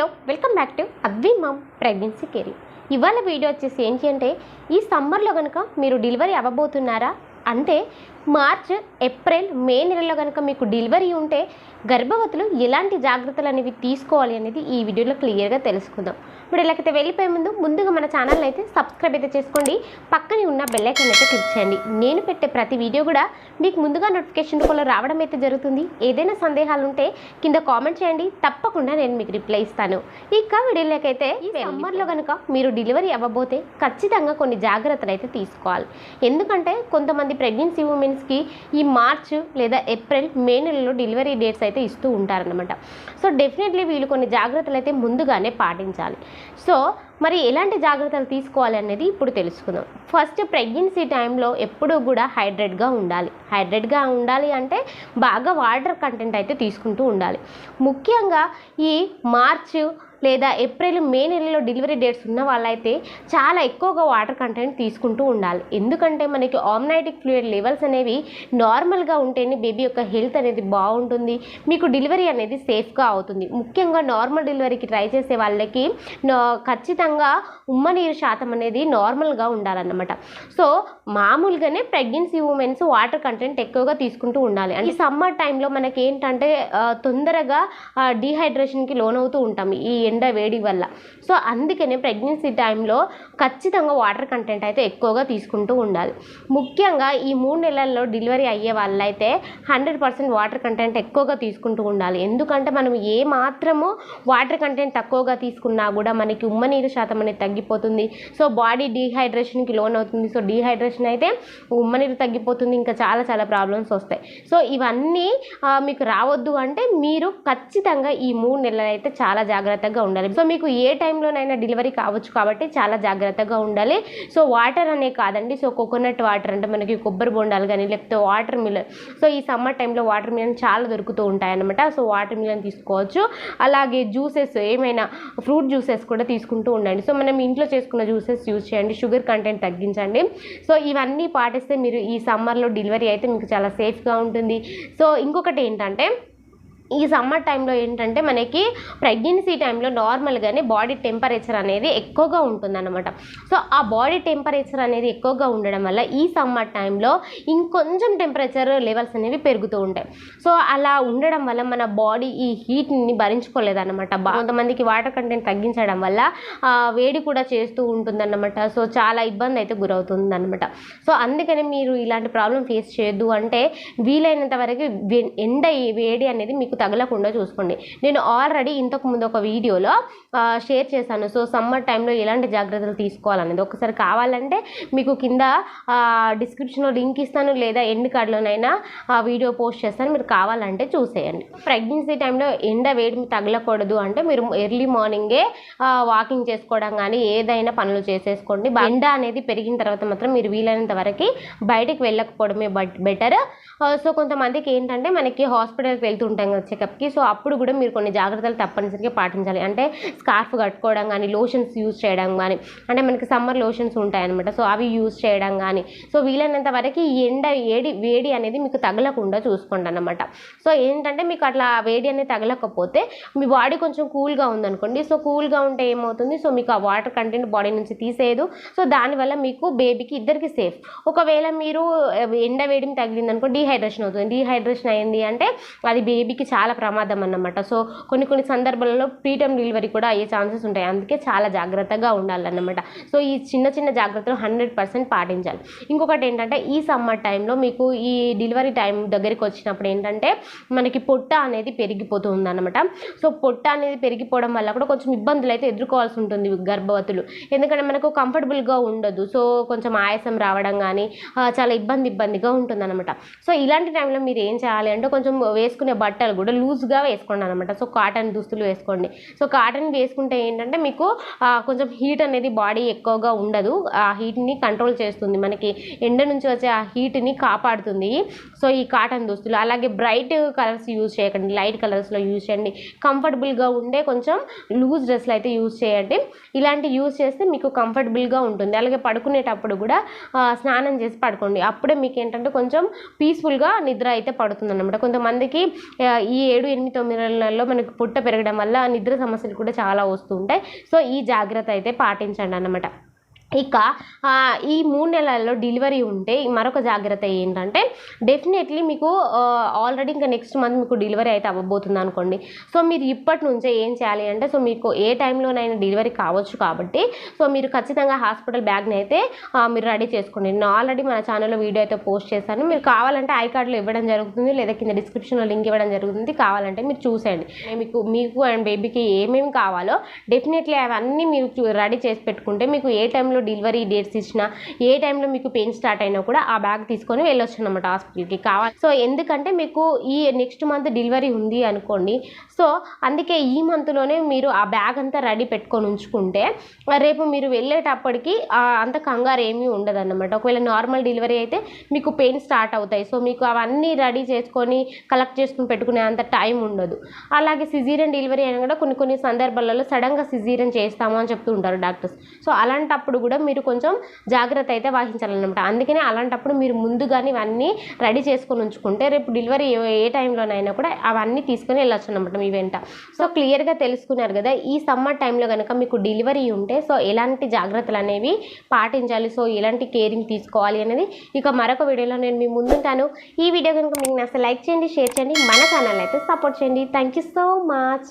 Hello welcome back to Advi mom pregnancy caring ఇవాళ video వచ్చేసి ఏంటి అంటే ఈ సమ్మర్లో కనుక మీరు డెలివరీ అవ్వబోతున్నారా? అంటే మార్చ్ ఏప్రిల్ మే నెలలో కనుక మీకు డెలివరీ ఉంటే గర్భవతులు ఎలాంటి జాగ్రత్తలు అనేవి తీసుకోవాలి అనేది ఈ వీడియోలో క్లియర్గా తెలుసుకుందాం. ఇప్పుడు ఇలాగైతే వెళ్ళిపోయే ముందు ముందుగా మన ఛానల్ అయితే సబ్స్క్రైబ్ అయితే చేసుకోండి. పక్కనే ఉన్న బెల్ ఐకాన్ అయితే క్లిక్ చేయండి. నేను పెట్టే ప్రతి వీడియో కూడా మీకు ముందుగా నోటిఫికేషన్ రూపంలో రావడం అయితే జరుగుతుంది. ఏదైనా సందేహాలు ఉంటే కింద కామెంట్ చేయండి. తప్పకుండా నేను మీకు రిప్లై ఇస్తాను. ఇక వీడియోలోకైతే ఈ సమ్మర్లో కనుక మీరు డెలివరీ అవ్వబోతే ఖచ్చితంగా కొన్ని జాగ్రత్తలు అయితే తీసుకోవాలి. ఎందుకంటే కొంతమంది ప్రెగ్నెన్సీ ఉమెన్స్కి ఈ మార్చ్ లేదా ఏప్రిల్ మే నెలలో డెలివరీ డేట్స్ అయితే ఇస్తూ ఉంటారనమాట సో డెఫినెట్లీ వీళ్ళు కొన్ని జాగ్రత్తలు అయితే ముందుగానే పాటించాలి. సో మరి ఎలాంటి జాగ్రత్తలు తీసుకోవాలి అనేది ఇప్పుడు తెలుసుకుందాం. ఫస్ట్ ప్రెగ్నెన్సీ టైంలో ఎప్పుడూ కూడా హైడ్రేట్గా ఉండాలి. హైడ్రేట్గా ఉండాలి అంటే బాగా వాటర్ కంటెంట్ అయితే తీసుకుంటూ ఉండాలి. ముఖ్యంగా ఈ మార్చ్ లేదా ఏప్రిల్ మే నెలలో డెలివరీ డేట్స్ ఉన్న వాళ్ళైతే చాలా ఎక్కువగా వాటర్ కంటెంట్ తీసుకుంటూ ఉండాలి. ఎందుకంటే మనకి ఆమ్నైటిక్ ఫ్లూయిడ్ లెవెల్స్ అనేవి నార్మల్గా ఉంటేనే బేబీ యొక్క హెల్త్ అనేది బాగుంటుంది. మీకు డెలివరీ అనేది సేఫ్గా అవుతుంది. ముఖ్యంగా నార్మల్ డెలివరీకి ట్రై చేసే వాళ్ళకి ఖచ్చితంగా ఖచ్చితంగా ఉమ్మ నీరు శాతం అనేది నార్మల్గా ఉండాలన్నమాట. సో మామూలుగానే ప్రెగ్నెన్సీ ఉమెన్స్ వాటర్ కంటెంట్ ఎక్కువగా తీసుకుంటూ ఉండాలి. అంటే సమ్మర్ టైంలో మనకి ఏంటంటే తొందరగా డీహైడ్రేషన్కి లోనవుతూ ఉంటాం ఈ ఎండ వేడి వల్ల. సో అందుకనే ప్రెగ్నెన్సీ టైంలో ఖచ్చితంగా వాటర్ కంటెంట్ అయితే ఎక్కువగా తీసుకుంటూ ఉండాలి. ముఖ్యంగా ఈ మూడు నెలల్లో డెలివరీ అయ్యే వాళ్ళైతే హండ్రెడ్ పర్సెంట్ వాటర్ కంటెంట్ ఎక్కువగా తీసుకుంటూ ఉండాలి. ఎందుకంటే మనం ఏ మాత్రము వాటర్ కంటెంట్ తక్కువగా తీసుకున్నా కూడా మనకి ఉమ్మ నీరు శాతం అనేది తగ్గిపోతుంది. సో బాడీ డీహైడ్రేషన్కి లోన్ అవుతుంది. సో డీహైడ్రేషన్ అయితే ఉమ్మనీరు తగ్గిపోతుంది. ఇంకా చాలా చాలా ప్రాబ్లమ్స్ వస్తాయి. సో ఇవన్నీ మీకు రావద్దు అంటే మీరు ఖచ్చితంగా ఈ మూడు నెలలు అయితే చాలా జాగ్రత్తగా ఉండాలి. సో మీకు ఏ టైంలోనైనా డెలివరీ కావచ్చు కాబట్టి చాలా జాగ్రత్తగా ఉండాలి. సో వాటర్ అనే కాదండి. సో కోకోనట్ వాటర్ అంటే మనకి కొబ్బరి బొండాలు కానీ లేకపోతే వాటర్ మిలన్ సో ఈ సమ్మర్ టైంలో వాటర్ మిలన్ చాలా దొరుకుతూ ఉంటాయి అన్నమాట సో వాటర్ మిలన్ తీసుకోవచ్చు. అలాగే జ్యూసెస్ ఏమైనా ఫ్రూట్ జ్యూసెస్ కూడా తీసుకుంటూ ఉండండి. సో మనం ఇంట్లో చేసుకున్న జ్యూసెస్ యూజ్ చేయండి. షుగర్ కంటెంట్ తగ్గించండి. సో ఇవన్నీ పాటిస్తే మీరు ఈ సమ్మర్లో డెలివరీ అయితే మీకు చాలా సేఫ్గా ఉంటుంది. సో ఇంకొకటి ఏంటంటే ఈ సమ్మర్ టైంలో ఏంటంటే మనకి ప్రెగ్నెన్సీ టైంలో నార్మల్గానే బాడీ టెంపరేచర్ అనేది ఎక్కువగా ఉంటుందన్నమాట. సో ఆ బాడీ టెంపరేచర్ అనేది ఎక్కువగా ఉండడం వల్ల ఈ సమ్మర్ టైంలో ఇంకొంచెం టెంపరేచర్ లెవెల్స్ అనేవి పెరుగుతూ ఉంటాయి. సో అలా ఉండడం వల్ల మన బాడీ ఈ హీట్ని భరించుకోలేదన్నమాట. కొంతమందికి వాటర్ కంటెంట్ తగ్గించడం వల్ల ఆ, వేడి కూడా చేస్తూ ఉంటుందన్నమాట. సో చాలా ఇబ్బంది అయితే గురవుతుంది అనమాట సో అందుకనే మీరు ఇలాంటి ప్రాబ్లం ఫేస్ చేయొద్దు అంటే వీలైనంత వరకు ఎండ వేడి అనేది మీకు తగలకుండా చూసుకోండి. నేను ఆల్రెడీ ఇంతకు ముందు ఒక వీడియోలో షేర్ చేశాను. సో సమ్మర్ టైంలో ఎలాంటి జాగ్రత్తలు తీసుకోవాలనేది. ఒకసారి కావాలంటే మీకు కింద డిస్క్రిప్షన్లో లింక్ ఇస్తాను లేదా ఎండ్ కార్డులోనైనా ఆ వీడియో పోస్ట్ చేస్తాను. మీరు కావాలంటే చూసేయండి. ప్రెగ్నెన్సీ టైంలో ఎండ వేడి తగలకూడదు అంటే మీరు ఎర్లీ మార్నింగే వాకింగ్ చేసుకోవడం కానీ ఏదైనా పనులు చేసేసుకోండి. ఎండ అనేది పెరిగిన తర్వాత మాత్రం మీరు వీలైనంత వరకు బయటికి వెళ్ళకపోవడమే బట్ బెటర్ సో కొంతమందికి ఏంటంటే మనకి హాస్పిటల్కి వెళ్తుంటాం కదా చెకప్కి సో అప్పుడు కూడా మీరు కొన్ని జాగ్రత్తలు తప్పనిసరిగా పాటించాలి. అంటే స్కార్ఫ్ కట్టుకోవడం కానీ లోషన్స్ యూజ్ చేయడం కానీ అంటే మనకి సమ్మర్ లోషన్స్ ఉంటాయన్నమాట. సో అవి యూజ్ చేయడం కానీ సో వీలైనంత వరకు ఎండ వేడి వేడి అనేది మీకు తగలకుండా చూసుకోండి అనమాట సో ఏంటంటే మీకు అట్లా వేడి అనేది తగలకపోతే మీ బాడీ కొంచెం కూల్గా ఉందనుకోండి. సో కూల్గా ఉంటే ఏమవుతుంది? సో మీకు ఆ వాటర్ కంటెంట్ బాడీ నుంచి తీసేయదు. సో దానివల్ల మీకు బేబీకి ఇద్దరికి సేఫ్. ఒకవేళ మీరు ఎండ వేడిని తగిలిందనుకో డీహైడ్రేషన్ అవుతుంది. డీహైడ్రేషన్ అయింది అంటే అది బేబీకి చాలా ప్రమాదం అన్నమాట. సో కొన్ని కొన్ని సందర్భాలలో ప్రీటమ్ డెలివరీ కూడా అయ్యే ఛాన్సెస్ ఉంటాయి. అందుకే చాలా జాగ్రత్తగా ఉండాలన్నమాట. సో ఈ చిన్న చిన్న జాగ్రత్తలు హండ్రెడ్ పర్సెంట్ పాటించాలి. ఇంకొకటి ఏంటంటే ఈ సమ్మర్ టైంలో మీకు ఈ డెలివరీ టైం దగ్గరికి వచ్చినప్పుడు ఏంటంటే మనకి పొట్ట అనేది పెరిగిపోతుంది అనమాట సో పొట్ట అనేది పెరిగిపోవడం వల్ల కూడా కొంచెం ఇబ్బందులు అయితే ఎదుర్కోవాల్సి ఉంటుంది గర్భవతులు. ఎందుకంటే మనకు కంఫర్టబుల్గా ఉండదు. సో కొంచెం ఆయాసం రావడం కానీ చాలా ఇబ్బంది ఇబ్బందిగా ఉంటుంది అనమాట సో ఇలాంటి టైంలో మీరు ఏం చేయాలి అంటే కొంచెం వేసుకునే బట్టలు కూడా లూజ్గా వేసుకోండి అనమాట సో కాటన్ దుస్తులు వేసుకోండి. సో కాటన్ వేసుకుంటే ఏంటంటే మీకు కొంచెం హీట్ అనేది బాడీ ఎక్కువగా ఉండదు. ఆ హీట్ని కంట్రోల్ చేస్తుంది. మనకి ఎండ నుంచి వచ్చే ఆ హీట్ని కాపాడుతుంది. సో ఈ కాటన్ దుస్తులు అలాగే బ్రైట్ కలర్స్ యూజ్ చేయకండి. లైట్ కలర్స్లో యూజ్ చేయండి. కంఫర్టబుల్గా ఉండే కొంచెం లూజ్ డ్రెస్లు అయితే యూజ్ చేయండి. ఇలాంటి యూజ్ చేస్తే మీకు కంఫర్టబుల్గా ఉంటుంది. అలాగే పడుకునేటప్పుడు కూడా స్నానం చేసి పడుకోండి. అప్పుడే మీకు ఏంటంటే కొంచెం పీస్ఫుల్గా నిద్ర అయితే పడుతుంది అనమాట కొంతమందికి ఈ ఏడు ఎనిమిది తొమ్మిది నెలల్లో మనకు పుట్ట పెరగడం వల్ల నిద్ర సమస్యలు కూడా చాలా వస్తూ ఉంటాయి. సో ఈ జాగ్రత్త అయితే పాటించండి అన్నమాట. ఇక ఈ మూడు నెలల్లో డెలివరీ ఉంటే మరొక జాగ్రత్త ఏంటంటే డెఫినెట్లీ మీకు ఆల్రెడీ ఇంకా నెక్స్ట్ మంత్ మీకు డెలివరీ అయితే అవ్వబోతుంది అనుకోండి. సో మీరు ఇప్పటి నుంచే ఏం చేయాలి అంటే సో మీకు ఏ టైంలోనైనా డెలివరీ కావచ్చు కాబట్టి సో మీరు ఖచ్చితంగా హాస్పిటల్ బ్యాగ్ని అయితే మీరు రెడీ చేసుకోండి. నేను ఆల్రెడీ మన ఛానల్లో వీడియో అయితే పోస్ట్ చేశాను. మీరు కావాలంటే ఐ కార్డులో ఇవ్వడం జరుగుతుంది లేదా కింద డిస్క్రిప్షన్లో లింక్ ఇవ్వడం జరుగుతుంది. కావాలంటే మీరు చూసేయండి. మీకు మీకు అండ్ బేబీకి ఏమేమి కావాలో డెఫినెట్లీ అవన్నీ మీరు రెడీ చేసి పెట్టుకుంటే మీకు ఏ టైంలో డెలివరీ డేట్స్ ఇచ్చినా ఏ టైంలో మీకు పెయిన్ స్టార్ట్ అయినా కూడా ఆ బ్యాగ్ తీసుకొని వెళ్ళొచ్చు అనమాట హాస్పిటల్కి. కావాలి. సో ఎందుకంటే మీకు ఈ నెక్స్ట్ మంత్ డెలివరీ ఉంది అనుకోండి. సో అందుకే ఈ మంత్లోనే మీరు ఆ బ్యాగ్ అంతా రెడీ పెట్టుకొని ఉంచుకుంటే రేపు మీరు వెళ్ళేటప్పటికి అంత కంగారు ఏమీ ఉండదన్నమాట. ఒకవేళ నార్మల్ డెలివరీ అయితే మీకు పెయిన్ స్టార్ట్ అవుతాయి. సో మీకు అవన్నీ రెడీ చేసుకొని కలెక్ట్ చేసుకుని పెట్టుకునే అంత టైం ఉండదు. అలాగే సిజీరియన్ డెలివరీ అయినా కూడా కొన్ని కొన్ని సందర్భాలలో సడన్గా సిజీరియన్ చేస్తాము అని చెప్తూ ఉంటారు డాక్టర్స్. సో అలాంటప్పుడు కూడా మీరు కొంచెం జాగ్రత్త అయితే వహించాలన్నమాట. అందుకనే అలాంటప్పుడు మీరు ముందుగానే ఇవన్నీ రెడీ చేసుకొని ఉంచుకుంటే రేపు డెలివరీ ఏ- టైంలోనైనా కూడా అవన్నీ తీసుకొని వెళ్ళొచ్చు అనమాట మీ వెంట. సో క్లియర్గా తెలుసుకున్నారు కదా ఈ సమ్మర్ టైంలో కనుక మీకు డెలివరీ ఉంటే సో ఎలాంటి జాగ్రత్తలు అనేవి పాటించాలి? సో ఎలాంటి కేరింగ్ తీసుకోవాలి అనేది ఇక మరొక వీడియోలో నేను మీ ముందుంటాను. ఈ వీడియో కనుక మీకు నచ్చితే లైక్ చేయండి షేర్ చేయండి మన ఛానల్ అయితే సపోర్ట్ చేయండి. Thank you so much.